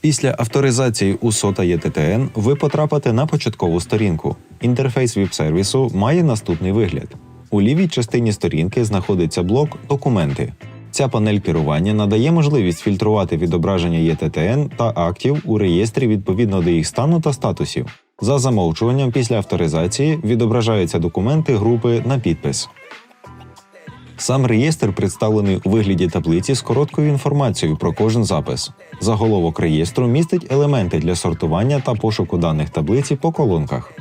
Після авторизації у SOTA ЄТТН ви потрапите на початкову сторінку. Інтерфейс веб-сервісу має наступний вигляд. У лівій частині сторінки знаходиться блок Документи. Ця панель керування надає можливість фільтрувати відображення ЄТТН та актів у реєстрі відповідно до їх стану та статусів. За замовчуванням після авторизації відображаються документи групи на підпис. Сам реєстр представлений у вигляді таблиці з короткою інформацією про кожен запис. Заголовок реєстру містить елементи для сортування та пошуку даних таблиці по колонках.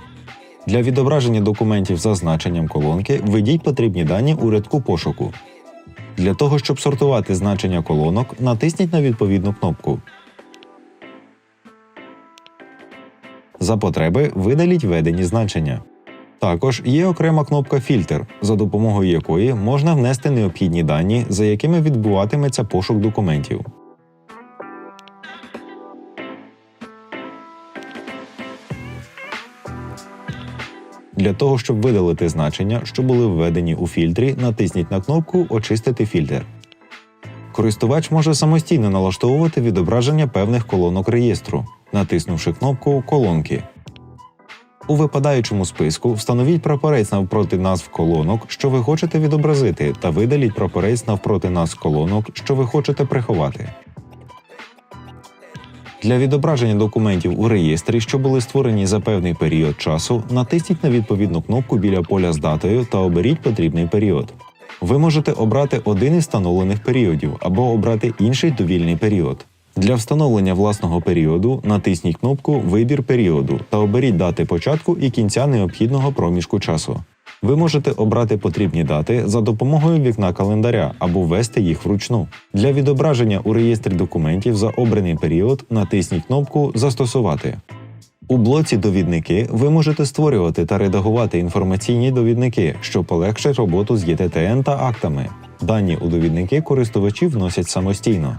Для відображення документів за значенням колонки введіть потрібні дані у рядку пошуку. Для того, щоб сортувати значення колонок, натисніть на відповідну кнопку. За потреби видаліть введені значення. Також є окрема кнопка Фільтр, за допомогою якої можна внести необхідні дані, за якими відбуватиметься пошук документів. Для того, щоб видалити значення, що були введені у фільтрі, натисніть на кнопку Очистити фільтр. Користувач може самостійно налаштовувати відображення певних колонок реєстру, натиснувши кнопку Колонки. У випадаючому списку встановіть прапорець навпроти назв колонок, що ви хочете відобразити, та видаліть прапорець навпроти назв колонок, що ви хочете приховати. Для відображення документів у реєстрі, що були створені за певний період часу, натисніть на відповідну кнопку біля поля з датою та оберіть потрібний період. Ви можете обрати один із встановлених періодів або обрати інший довільний період. Для встановлення власного періоду натисніть кнопку Вибір періоду та оберіть дати початку і кінця необхідного проміжку часу. Ви можете обрати потрібні дати за допомогою вікна календаря або ввести їх вручну. Для відображення у реєстрі документів за обраний період натисніть кнопку Застосувати. У блоці Довідники ви можете створювати та редагувати інформаційні довідники, що полегшать роботу з ЄТТН та актами. Дані у довідники користувачі вносять самостійно.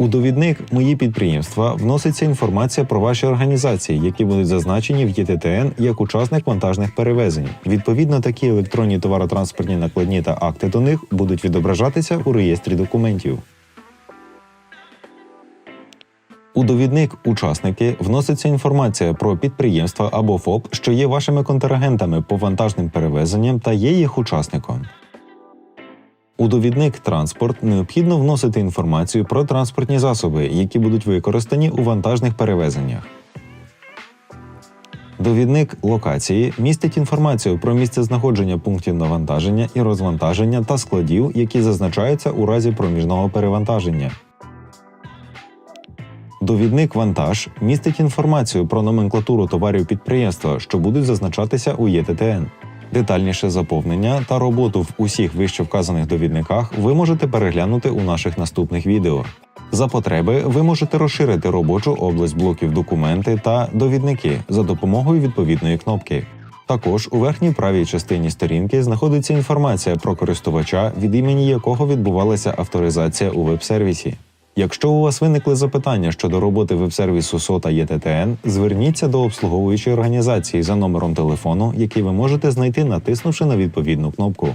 У довідник Мої підприємства вноситься інформація про ваші організації, які будуть зазначені в ЄТТН як учасник вантажних перевезень. Відповідно, такі електронні товаротранспортні накладні та акти до них будуть відображатися у реєстрі документів. У довідник Учасники вноситься інформація про підприємства або ФОП, що є вашими контрагентами по вантажним перевезенням та є їх учасником. У довідник Транспорт необхідно вносити інформацію про транспортні засоби, які будуть використані у вантажних перевезеннях. Довідник локації містить інформацію про місце знаходження пунктів навантаження і розвантаження та складів, які зазначаються у разі проміжного перевантаження. Довідник вантаж містить інформацію про номенклатуру товарів підприємства, що будуть зазначатися у ЄТТН. Детальніше заповнення та роботу в усіх вище вказаних довідниках ви можете переглянути у наших наступних відео. За потреби ви можете розширити робочу область блоків документи та довідники за допомогою відповідної кнопки. Також у верхній правій частині сторінки знаходиться інформація про користувача, від імені якого відбувалася авторизація у веб-сервісі. Якщо у вас виникли запитання щодо роботи веб-сервісу SOTA ЄТТН, зверніться до обслуговуючої організації за номером телефону, який ви можете знайти, натиснувши на відповідну кнопку.